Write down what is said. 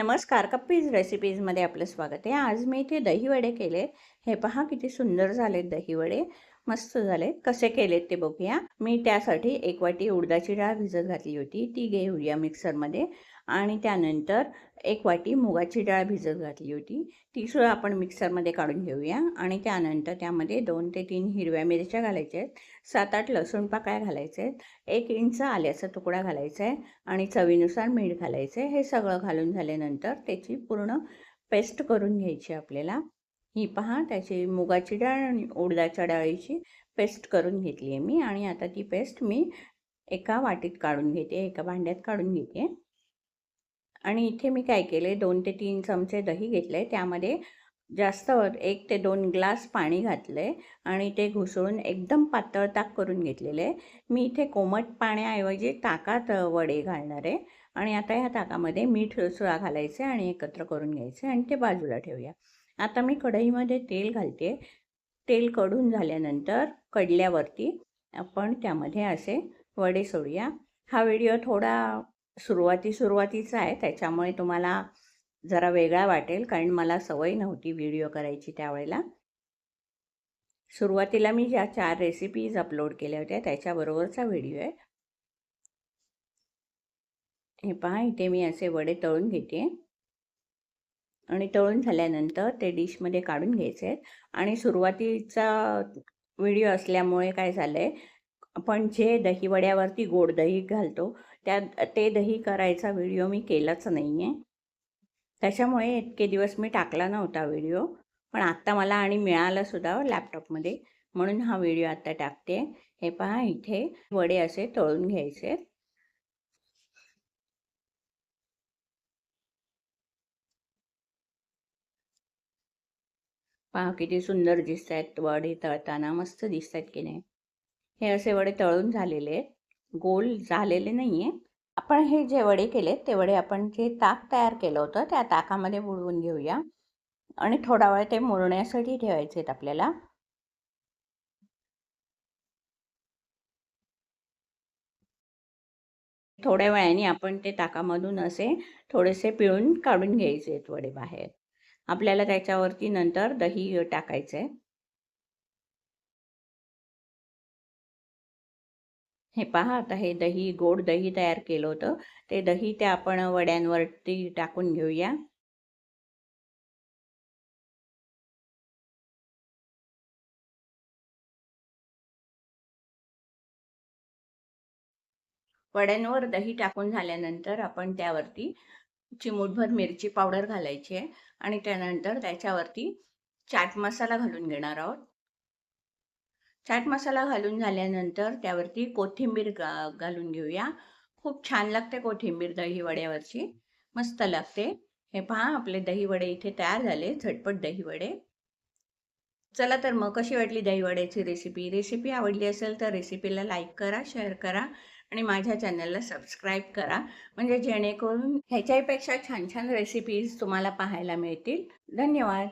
नमस्कार कप्पीज रेसिपीजमध्ये आपलं स्वागत आहे. आज मी इथे दहीवडे केले. हे पहा किती सुंदर झालेत दहीवडे. मस्त झाले कसे केलेत ते बघूया. मी त्यासाठी एक वाटी उडदाची डाळ भिजत घातली होती. ती घेऊया मिक्सरमध्ये. आणि त्यानंतर एक वाटी मुगाची डाळ भिजत घातली होती. ती सुद्धा आपण मिक्सरमध्ये काढून घेऊया. आणि त्यानंतर त्यामध्ये दोन ते तीन हिरव्या मिरच्या घालायच्या आहेत. सात आठ लसूण पाकळ्या घालायच्या आहेत. एक इंच आल्याचा तुकडा घालायचा आहे. आणि चवीनुसार मीठ घालायचं आहे. हे सगळं घालून झाल्यानंतर त्याची पूर्ण पेस्ट करून घ्यायची आपल्याला. ही पहा त्याची मुगाची डाळ आणि उडदाच्या डाळीची पेस्ट करून घेतली आहे मी आणि आता ती पेस्ट मी एका वाटीत काढून घेते एका भांड्यात काढून घेते. आणि इथे मी काय केले दोन ते तीन चमचे दही घेतले त्यामध्ये जास्त एक ते दोन ग्लास पाणी घातले आणि ते घुसळून एकदम पातळ ताक करून घेतलेले मी इथे कोमट पाण्याऐवजी ताकात वडे घालणार आहे आणि आता ह्या ताकामध्ये मीठ सुद्धा घालायचे आणि एकत्र करून घ्यायचे आणि ते बाजूला ठेवूया. आता मी कढईमध्ये तेल घालते. तेल कडून झाल्यानंतर कडल्यावरती आपण त्यामध्ये असे वडे सोडूया. हा व्हिडिओ थोडा सुरुवाती सुरुवातीचा आहे त्याच्यामुळे तुम्हाला जरा वेगळा वाटेल कारण मला सवय नव्हती व्हिडिओ करायची त्यावेळेला. सुरुवातीला मी ज्या चार रेसिपीज अपलोड केल्या होत्या त्याच्याबरोबरचा व्हिडिओ आहे. हे पहा इथे मी असे वडे तळून घेते. आणि तळून झाल्यानंतर ते डिशमध्ये काढून घ्यायचे आहेत. आणि सुरुवातीचा व्हिडिओ असल्यामुळे काय झालं आहे आपण जे दहीवड्यावरती गोड दही घालतो त्या ते दही करायचा व्हिडिओ मी केलाच नाही आहे त्याच्यामुळे इतके दिवस मी टाकला नव्हता व्हिडिओ पण आत्ता मला आणि मिळालासुद्धा लॅपटॉपमध्ये म्हणून हा व्हिडिओ आत्ता टाकते. हे पहा इथे वडे असे तळून घ्यायचे पहा किती सुंदर दिसत आहेत वडे तळताना मस्त दिसत आहेत की नाही. हे असे वडे तळून झालेले आहेत. गोल झालेले नाही आहे आपण हे जे वडे केले ते वडे आपण जे ताक तयार केलं होतं त्या ताकामध्ये बुडवून घेऊया. आणि थोडा वेळ ते मुरण्यासाठी ठेवायचे आहेत आपल्याला. थोड्या वेळाने आपण ते ताकामधून असे थोडेसे पिळून काढून घ्यायचे आहेत वडे बाहेर. आपल्याला त्याच्यावरती नंतर दही टाकायचं आहे हे पहा आता हे दही गोड दही तयार केलं होतं. ते दही ते आपण वड्यांवरती टाकून घेऊया. वड्यांवर दही टाकून झाल्यानंतर आपण त्यावरती चिमूटभर मिरची पावडर घालायची आहे आणि त्यानंतर त्याच्यावरती चाट मसाला घालून घेणार आहोत. चाट मसाला घालून झाल्यानंतर त्यावरती कोथिंबीर घालून घेऊया. खूप छान लागते कोथिंबीर दही वड्यावरची मस्त लागते. हे पहा आपले दही वडे इथे तयार झाले. झटपट दही वडे चला तर मग कशी वाटली दही वड्याची रेसिपी रेसिपी आवडली असेल तर रेसिपीला लाईक करा शेअर करा. आणि माझ्या चॅनलला सबस्क्राईब करा. म्हणजे जेणेकरून ह्याच्याहीपेक्षा छान छान रेसिपीज तुम्हाला पाहायला मिळतील. धन्यवाद.